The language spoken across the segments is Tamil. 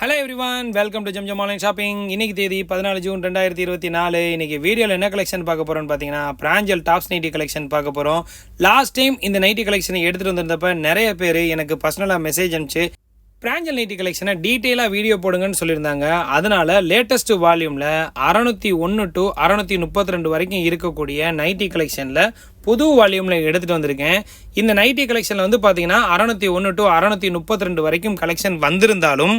Hello everyone welcome to Zamzam online shopping இன்னைக்கு தேதி பதினாலு ஜூன் ரெண்டாயிரத்தி இருபத்தி நாலு. இன்னைக்கு வீடியோவில் என்ன கலெக்ஷன் பார்க்க போகிறோம்னு பார்த்தீங்கன்னா பிராஞ்சல் டாப்ஸ் நைட்டி கலெக்ஷன் பார்க்க போகிறோம் லாஸ்ட் டைம் இந்த நைட்டி கலெக்ஷனை எடுத்துகிட்டு வந்திருந்தப்ப நிறைய பேர் எனக்கு பர்சனலாக மெசேஜ் அனுப்பிச்சு பிராஞ்சல் நைட்டி கலெக்ஷனை டீட்டெயிலாக வீடியோ போடுங்கன்னு சொல்லியிருந்தாங்க. அதனால் லேட்டஸ்ட் வால்யூமில் அறநூற்றி ஒன்று டு அறநூற்றி முப்பத்தி ரெண்டு வரைக்கும் இருக்கக்கூடிய நைட்டி கலெக்ஷனில் புது வால்யூமில் எடுத்துகிட்டு வந்திருக்கேன். இந்த நைட்டி கலெக்ஷனில் வந்து பார்த்தீங்கன்னா அறநூற்றி ஒன்று டு அறநூற்றி முப்பத்தி ரெண்டு வரைக்கும் கலெக்ஷன் வந்திருந்தாலும்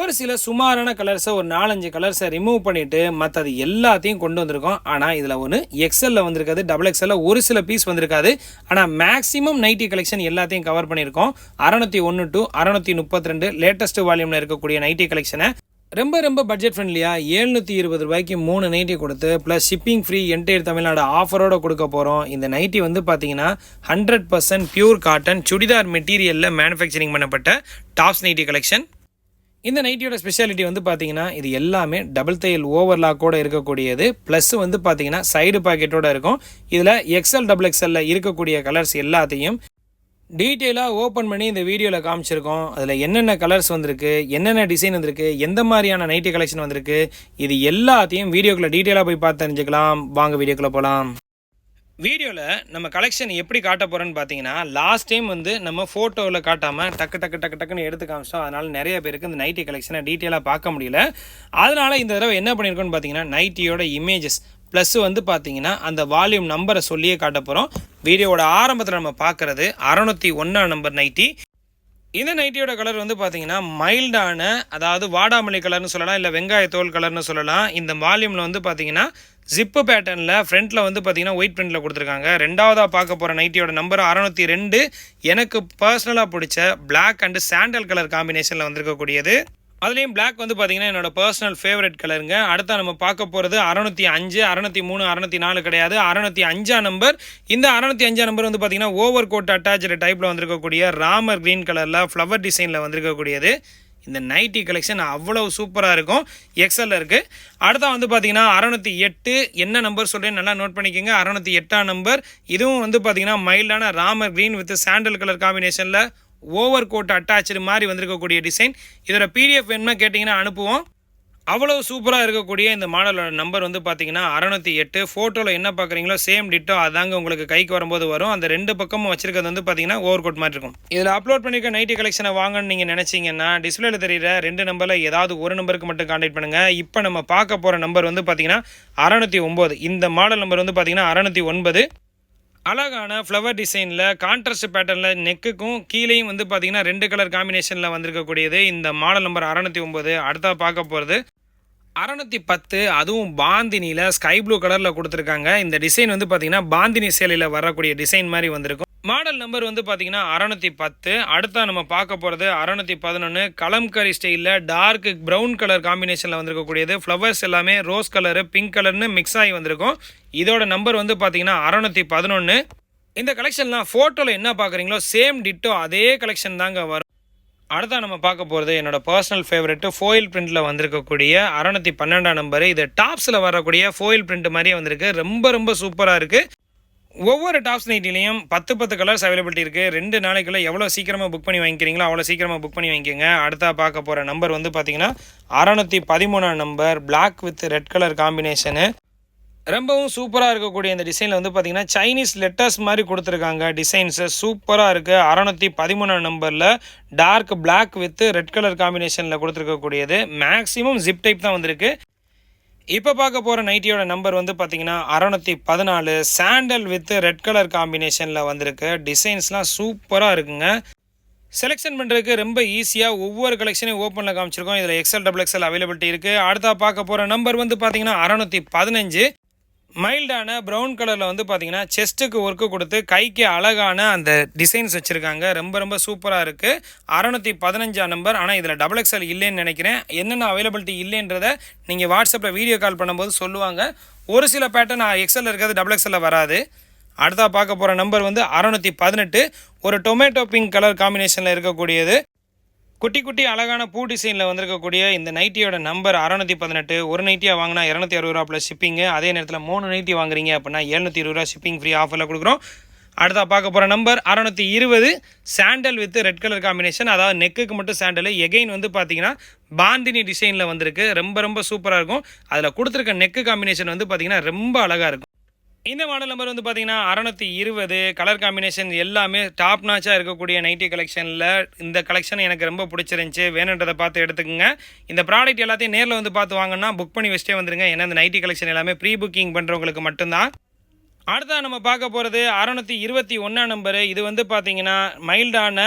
ஒரு சில சுமாரான கலர்ஸை ஒரு நாலஞ்சு கலர்ஸை ரிமூவ் பண்ணிட்டு மற்றது எல்லாத்தையும் கொண்டு வந்திருக்கோம். ஆனால் இதில் ஒன்று எக்ஸலில் வந்திருக்காது டபுள் எக்ஸலில் ஒரு சில பீஸ் வந்திருக்காது. ஆனால் மேக்ஸிமம் நைட்டி கலெக்ஷன் எல்லாத்தையும் கவர் பண்ணியிருக்கோம். அறநூற்றி ஒன்று டு அறநூற்றி முப்பத்தி ரெண்டு லேட்டஸ்ட் வால்யூமில் இருக்கக்கூடிய நைட்டி கலெக்ஷனை ரொம்ப ரொம்ப பட்ஜெட் ஃப்ரெண்ட்லியாக ஏழ்நூற்றி இருபது ரூபாய்க்கு மூணு நைட்டி கொடுத்து plus shipping free entire Tamil Nadu ஆஃபரோட கொடுக்க போகிறோம் இந்த நைட்டி வந்து பார்த்தீங்கன்னா hundred percent pure cotton churidar மெட்டீரியலில் மேனுஃபேக்சரிங் பண்ணப்பட்ட டாப்ஸ் நைட்டி கலெக்ஷன் இந்த நைட்டியோட ஸ்பெஷாலிட்டி வந்து பார்த்தீங்கன்னா இது எல்லாமே டபுள் தையல் ஓவர்லாக்கோட இருக்கக்கூடியது. ப்ளஸ் வந்து பார்த்தீங்கன்னா சைடு பாக்கெட்டோட இருக்கும். இதில் எக்ஸ்எல் டபுள் எக்ஸ்எல்ல இருக்கக்கூடிய கலர்ஸ் எல்லாத்தையும் டீட்டெயிலாக ஓப்பன் பண்ணி இந்த வீடியோவில் காமிச்சிருக்கோம். அதில் என்னென்ன கலர்ஸ் வந்திருக்கு என்னென்ன டிசைன் வந்திருக்கு எந்த மாதிரியான நைட்டி கலெக்ஷன் வந்திருக்கு இது எல்லாத்தையும் வீடியோக்குள்ளே டீட்டெயிலாக போய் பார்த்து தெரிஞ்சுக்கலாம். வாங்க வீடியோக்குள்ளே போகலாம் வீடியோவில் நம்ம கலெக்ஷன் எப்படி காட்ட போகிறோன்னு பார்த்தீங்கன்னா லாஸ்ட் டைம் வந்து நம்ம ஃபோட்டோவில் காட்டாமல் டக்கு டக்கு டக்கு டக்குன்னு எடுத்து காமிச்சோம் அதனால் நிறைய பேருக்கு இந்த நைட்டி கலெக்ஷனை டீட்டெயிலாக பார்க்க முடியல. அதனால் இந்த தடவை என்ன பண்ணியிருக்கோன்னு பார்த்தீங்கன்னா நைட்டியோட இமேஜஸ் ப்ளஸ் வந்து பார்த்தீங்கன்னா அந்த வால்யூம் நம்பரை சொல்லியே காட்ட போகிறோம் வீடியோவோட ஆரம்பத்தில் நம்ம பார்க்குறது அறநூற்றி ஒன்றா நம்பர் நைட்டி இந்த நைட்டியோட கலர் வந்து பார்த்தீங்கன்னா மைல்டான அதாவது வாடாமல்லி கலர்னு சொல்லலாம் இல்லை வெங்காய தோல் கலர்னு சொல்லலாம் இந்த வால்யூமில் வந்து பார்த்தீங்கன்னா ஜிப்பு பேட்டர்னில் ஃப்ரண்ட்டில் வந்து பார்த்தீங்கன்னா ஒயிட் பிரிண்டில் கொடுத்துருக்காங்க. ரெண்டாவதாக பார்க்க போகிற நைட்டியோட நம்பர் அறநூற்றி ரெண்டு. எனக்கு பர்சனலாக பிடிச்ச பிளாக் அண்டு சாண்டல் கலர் காம்பினேஷனில் வந்திருக்கக்கூடியது. அதுலேயும் பிளாக் வந்து பார்த்தீங்கன்னா என்னோட பர்சனல் ஃபேவரட் கலருங்க அடுத்தா நம்ம பார்க்க போகிறது அறநூற்றி அஞ்சு அறநூற்றி மூணு அறநூற்றி நாலு கிடையாது. அறநூற்றி அஞ்சா நம்பர் இந்த அறநூற்றி அஞ்சா நம்பர் வந்து பார்த்தீங்கன்னா ஓவர் கோட் அட்டாச்சு டைப்பில் வந்திருக்கக்கூடிய ராமர் க்ரீன் கலரில் ஃப்ளவர் டிசைனில் வந்திருக்கக்கூடியது. இந்த நைட்டி கலெக்ஷன் அவ்வளோ சூப்பராக இருக்கும். எக்ஸலில் இருக்குது அடுத்தா வந்து பார்த்தீங்கன்னா அறநூற்றி எட்டு. என்ன நம்பர் சொல்கிறேன் நல்லா நோட் பண்ணிக்கோங்க. அறநூற்றி எட்டாம் நம்பர் இதுவும் வந்து பார்த்தீங்கன்னா மைல்டான Ramar green with sandal colour காம்பினேஷனில் ஓவர் கோட் அட்டாச்சு மாதிரி வந்திருக்கக்கூடிய டிசைன் இதோட பிடிஎஃப் வேணும்னா கேட்டிங்கன்னா அனுப்புவோம். அவ்வளோ சூப்பராக இருக்கக்கூடிய இந்த மாடலோட நம்பர் வந்து பார்த்தீங்கன்னா அறநூற்றி எட்டு. ஃபோட்டோவில் என்ன பார்க்குறீங்களோ சேம் டிட்டோ அதாங்க உங்களுக்கு கைக்கு வரும்போது வரும். அந்த ரெண்டு பக்கமும் வச்சிருக்கிறது வந்து பார்த்தீங்கன்னா ஓவர் கோட் மாதிரி இருக்கும். இதில் அப்லோட் பண்ணியிருக்க நைட்டி கலெக்ஷனை வாங்கன்னு நீங்கள் நினச்சிங்கன்னா டிஸ்பிளேல தெரியுற ரெண்டு நம்பரில் ஏதாவது ஒரு நம்பருக்கு மட்டும் கான்டாக்ட் பண்ணுங்கள் இப்போ நம்ம பார்க்க போகிற நம்பர் வந்து பார்த்தீங்கன்னா அறநூற்றி ஒம்பது இந்த மாடல் நம்பர் வந்து பார்த்தீங்கன்னா அறநூற்றி ஒன்பது. அழகான ஃப்ளவர் டிசைனில் கான்ட்ராஸ்ட் பேட்டர்னில் நெக்குக்கும் கீழேயும் வந்து பார்த்தீங்கன்னா ரெண்டு கலர் காம்பினேஷனில் வந்திருக்கக்கூடியது. இந்த மாடல் நம்பர் அறநூற்றி ஒம்பது அடுத்தா பார்க்க போகிறது அறநூற்றி பத்து அதுவும் பாந்தினியில் ஸ்கை ப்ளூ கலரில் கொடுத்துருக்காங்க. இந்த டிசைன் வந்து பார்த்தீங்கன்னா பாந்தினி சேலையில் வரக்கூடிய டிசைன் மாதிரி வந்திருக்கும். மாடல் நம்பர் வந்து பார்த்தீங்கன்னா அறநூற்றி பத்து. அடுத்தா நம்ம பார்க்க போகிறது அறநூற்றி பதினொன்று கலம்கரி ஸ்டைலில் டார்க் ப்ரௌன் கலர் காம்பினேஷனில் வந்திருக்கக்கூடியது. ஃப்ளவர்ஸ் எல்லாமே ரோஸ் கலரு பிங்க் கலர்னு மிக்ஸ் ஆகி வந்திருக்கும். இதோட நம்பர் வந்து பார்த்தீங்கன்னா அறநூற்றி பதினொன்று இந்த கலெக்ஷன்லாம் ஃபோட்டோவில் என்ன பார்க்குறீங்களோ சேம் டிட்டோ அதே கலெக்ஷன் தாங்க வரும். அடுத்தா நம்ம பார்க்க போகிறது என்னோட பர்சனல் ஃபேவரெட்டு ஃபோயில் பிரிண்டில் வந்திருக்கக்கூடிய அறநூற்றி பன்னெண்டாம் நம்பரு இது டாப்ஸில் வரக்கூடிய ஃபோயில் பிரிண்ட் மாதிரியே வந்திருக்கு. ரொம்ப ரொம்ப சூப்பராக இருக்குது ஒவ்வொரு டாப்ஸ் நைட்டிலையும் பத்து பத்து கலர்ஸ் அவைலபிலிட்டி இருக்குது ரெண்டு நாளைக்குள்ள எவ்வளோ சீக்கிரமாக புக் பண்ணி வாங்கிக்கிறீங்களோ அவ்வளோ சீக்கிரமாக புக் பண்ணி வாங்கிக்கோங்க. அடுத்தா பார்க்க போகிற நம்பர் வந்து பார்த்தீங்கன்னா அறநூற்றி பதிமூணாம் number black with red colour combination ரொம்பவும் சூப்பராக இருக்கக்கூடிய இந்த டிசைனில் வந்து பார்த்தீங்கன்னா சைனீஸ் லெட்டர்ஸ் மாதிரி கொடுத்துருக்காங்க டிசைன்ஸு சூப்பராக இருக்குது அறநூற்றி பதிமூணாம் நம்பரில் dark black with red colour காம்பினேஷனில் கொடுத்துருக்கக்கூடியது. மேக்ஸிமம் ஜிப் டைப் தான் வந்திருக்கு. இப்போ பார்க்க போகிற நைட்டியோட நம்பர் வந்து பார்த்தீங்கன்னா அறநூற்றி பதினாலு. சாண்டல் வித் ரெட் கலர் காம்பினேஷனில் வந்திருக்கு. டிசைன்ஸ்லாம் சூப்பராக இருக்குங்க. செலெக்ஷன் பண்ணுறதுக்கு ரொம்ப ஈஸியாக ஒவ்வொரு கலெக்ஷனையும் ஓப்பனில் காமிச்சிருக்கோம். இதில் எக்ஸல் டபுள் எக்ஸல் அவைலபிலிட்டி இருக்குது அடுத்தா பார்க்க போகிற நம்பர் வந்து பார்த்தீங்கன்னா அறநூற்றி பதினஞ்சு. மைல்டான ப்ரௌன் கலரில் வந்து பார்த்தீங்கன்னா செஸ்ட்டுக்கு ஒர்க்கு கொடுத்து கைக்கு அழகான அந்த டிசைன்ஸ் வச்சுருக்காங்க. ரொம்ப ரொம்ப சூப்பராக இருக்குது அறநூற்றி பதினஞ்சாம் நம்பர் ஆனால் இதில் டபுள் எக்ஸல் இல்லைன்னு நினைக்கிறேன். என்னென்ன அவைலபிலிட்டி இல்லைன்றத நீங்கள் வாட்ஸ்அப்பில் வீடியோ கால் பண்ணும்போது சொல்லுவாங்க. ஒரு சில பேட்டர்ன் எக்ஸலில் இருக்கிறது டபுள் எக்ஸலில் வராது. அடுத்தா பார்க்க போகிற நம்பர் வந்து அறநூற்றி பதினெட்டு. ஒரு டொமேட்டோ பிங்க் கலர் காம்பினேஷனில் இருக்கக்கூடியது. குட்டி குட்டி அழகான பூ டிசைனில் வந்திருக்கக்கூடிய இந்த நைட்டியோட நம்பர் அறநூற்றி பதினெட்டு ஒரு நைட்டியாக வாங்கினா இரநூத்தி அறுபது ரூபா ப்ளஸ் ஷிப்பிங்கு அதே நேரத்தில் மூணு நைட்டி வாங்குறீங்க அப்படின்னா எழுநூற்றி இருபது ரூபா ஷிப்பிங் ஃப்ரீ ஆஃபரில் கொடுக்குறோம். அடுத்தா பார்க்க போகிற நம்பர் அறநூற்றி இருபது sandal with red colour combination அதாவது நெக்குக்கு மட்டும் சாண்டல் எகைன் வந்து பார்த்தீங்கன்னா பாந்தினி டிசைனில் வந்திருக்கு. ரொம்ப ரொம்ப சூப்பராக இருக்கும். அதில் கொடுத்துருக்க நெக்கு காம்பினேஷன் வந்து பார்த்தீங்கன்னா ரொம்ப அழகாக இருக்கும். இந்த மாடல் நம்பர் வந்து பார்த்தீங்கன்னா அறநூற்றி இருபது. கலர் காம்பினேஷன் எல்லாமே டாப் நாச்சாக இருக்கக்கூடிய நைட்டி கலெக்ஷனில் இந்த கலெக்ஷன் எனக்கு ரொம்ப பிடிச்சிருந்துச்சி. வேணுன்றதை பார்த்து எடுத்துக்கோங்க. இந்த ப்ராடக்ட் எல்லாத்தையும் நேரில் வந்து பார்த்து வாங்கினா புக் பண்ணி வச்சுட்டே வந்துருங்க. ஏன்னா இந்த நைட்டி கலெக்ஷன் எல்லாமே ப்ரீ புக்கிங் பண்ணுறவங்களுக்கு மட்டும்தான். அடுத்ததாக நம்ம பார்க்க போகிறது அறநூற்றி இருபத்தி ஒன்றாம் நம்பரு இது வந்து பார்த்தீங்கன்னா மைல்டான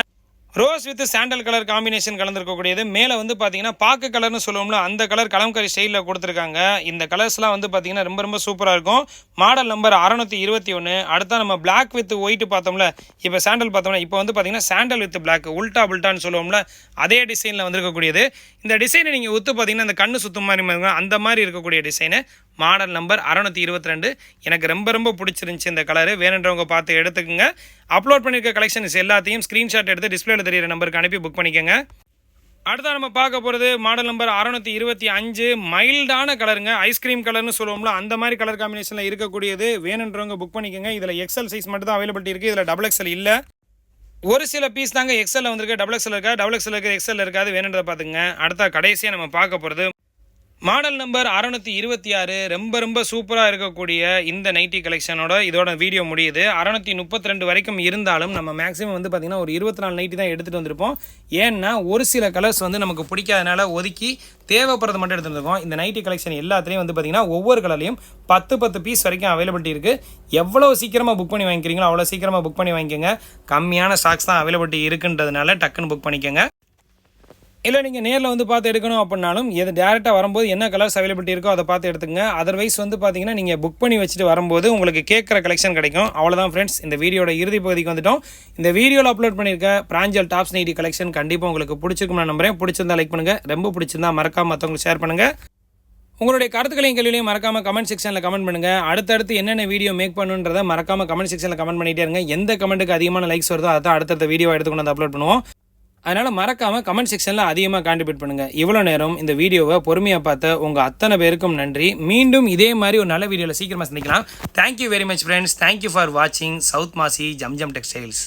rose with sandal colour combination கலந்துருக்கக்கூடியது. மேலே வந்து பார்த்தீங்கன்னா பாக்கு கலர்னு சொல்லுவோம்ல அந்த கலர் கலம்கரி ஸ்டைலில் கொடுத்துருக்காங்க. இந்த கலர்ஸ்லாம் வந்து பார்த்தீங்கன்னா ரொம்ப ரொம்ப சூப்பராக இருக்கும். மாடல் நம்பர் அறநூற்றி இருபத்தி ஒன்று அடுத்தா நம்ம பிளாக் வித் ஒயிட் பார்த்தோம்ல இப்போ சாண்டல் பார்த்தோம்ல இப்போ வந்து பார்த்தீங்கன்னா சாண்டல் வித் பிளாக் உல்டா புல்டான்னு சொல்லுவோம்ல அதே டிசைனில் வந்திருக்கக்கூடியது. இந்த டிசைனை நீங்கள் ஒத்து பார்த்தீங்கன்னா அந்த கண்ணு சுத்தம் மாதிரி அந்த மாதிரி இருக்கக்கூடிய டிசைனு மாடல் நம்பர் அறநூற்றி இருபத்தி ரெண்டு. எனக்கு ரொம்ப ரொம்ப பிடிச்சிருந்துச்சி இந்த கலரு. வேணுன்றவங்க பார்த்து எடுத்துக்கோங்க. அப்லோட் பண்ணியிருக்க கலெக்ஷன்ஸ் எல்லாத்தையும் ஸ்க்ரீன்ஷாட் எடுத்து டிஸ்பிளேல தெரியிற நம்பருக்கு அனுப்பி புக் பண்ணிக்கோங்க. அடுத்தா நம்ம பார்க்க போகிறது மாடல் நம்பர் அறநூற்றி இருபத்தி அஞ்சு. மைல்டான கலருங்க. ஐஸ்கிரீம் கலர்னு சொல்லுவோம்ல அந்த மாதிரி கலர் காம்பினேஷனில் இருக்கக்கூடியது. வேணுன்றவங்க புக் பண்ணிக்கோங்க. இதில் எக்ஸல் சைஸ் மட்டும் தான் அவைலபிலிட்டி இருக்குது இதில் டபுள் எக்ஸல் இல்லை. ஒரு சில பீஸ் தாங்க எக்ஸலில் வந்திருக்கு. டபுள் எக்ஸல் இருக்கா? டபுள் எக்ஸல் இருக்க எக்ஸல் இருக்காது. வேணுன்றதை பார்த்துங்க அடுத்த கடைசியாக நம்ம பார்க்க போகிறது மாடல் நம்பர் அறநூற்றி இருபத்தி ஆறு. ரொம்ப ரொம்ப சூப்பராக இருக்கக்கூடிய இந்த நைட்டி கலெக்ஷனோட இதோட வீடியோ முடியுது. அறநூற்றி முப்பத்தி ரெண்டு வரைக்கும் இருந்தாலும் நம்ம மேக்ஸிமம் வந்து பார்த்திங்கன்னா ஒரு இருபத்தி நாலு நைட்டி தான் எடுத்துகிட்டு வந்திருப்போம். ஏன்னா ஒரு சில கலர்ஸ் வந்து நமக்கு பிடிக்காதனால ஒதுக்கி தேவைப்படுறது மட்டும் எடுத்துருக்கோம் இந்த நைட்டி கலெக்ஷன் எல்லாத்துலேயும் வந்து பார்த்திங்கன்னா ஒவ்வொரு கலர்லையும் பத்து பத்து பீஸ் வரைக்கும் அவைலபிலிட்டி இருக்குது எவ்வளோ சீக்கிரமாக புக் பண்ணி வாங்கிக்கிறீங்களோ அவ்வளோ சீக்கிரமாக புக் பண்ணி வாங்கிக்கோங்க. கம்மியான ஸ்டாக்ஸ் தான் அவைலபிலிட்டி இருக்குன்றதுனால டக்குன்னு புக் பண்ணிக்கோங்க. இல்லை நீங்கள் நேரில் வந்து பார்த்து எடுக்கணும் அப்படின்னாலும் எது டேரெக்டாக வரும்போது என்ன கலர்ஸ் அவைலபிலிட்டி இருக்கோ அதை பார்த்து எடுத்துங்க அதர்வைஸ் வந்து பார்த்தீங்கன்னா நீங்கள் புக் பண்ணி வச்சுட்டு வரும்போது உங்களுக்கு கேட்குற கலெக்ஷன் கிடைக்கும். அவ்வளோதான் ஃப்ரெண்ட்ஸ் இந்த வீடியோட இறுதி பகுதிக்கு வந்துட்டோம். இந்த வீடியோவில் அப்லோட் பண்ணியிருக்க பிராஞ்சல் டாப்ஸ் நைட்டி கலெக்ஷன் கண்டிப்பாக உங்களுக்கு பிடிச்சிருக்கும் நான் நம்புறேன். பிடிச்சிருந்தா லைக் பண்ணுங்கள் ரொம்ப பிடிச்சிருந்தா மறக்காம மற்றவங்களுக்கு ஷேர் பண்ணுங்கள் உங்களுடைய கருத்துக்களையும் கேள்வியும் மறக்காம கமெண்ட் செக்ஷனில் கமெண்ட் பண்ணுங்க. அடுத்தடுத்து என்னென்ன வீடியோ மேக் பண்ணுன்றதை மறக்காம கமெண்ட் செக்ஷனில் கமெண்ட் பண்ணிட்டே இருங்க. எந்த கமெண்ட்டுக்கு அதிகமான லைக்ஸ் வருதோ அதான் அடுத்தடுத்த வீடியோ எடுத்துக்கொண்டு வந்து அப்லோட் பண்ணுவோம். அதனால் மறக்காமல் கமெண்ட் செக்ஷனில் அதிகமாக கான்ட்ரிபியூட் பண்ணுங்கள் இவ்வளோ நேரம் இந்த வீடியோவை பொறுமையாக பார்த்த உங்கள் அத்தனை பேருக்கும் நன்றி. மீண்டும் இதே மாதிரி ஒரு நல்ல வீடியோவில் சீக்கிரமாக சந்திக்கலாம். Thank you very much friends thank you for வாட்சிங் சவுத் மாசி ஜம்ஜம் டெக்ஸ்டைல்ஸ்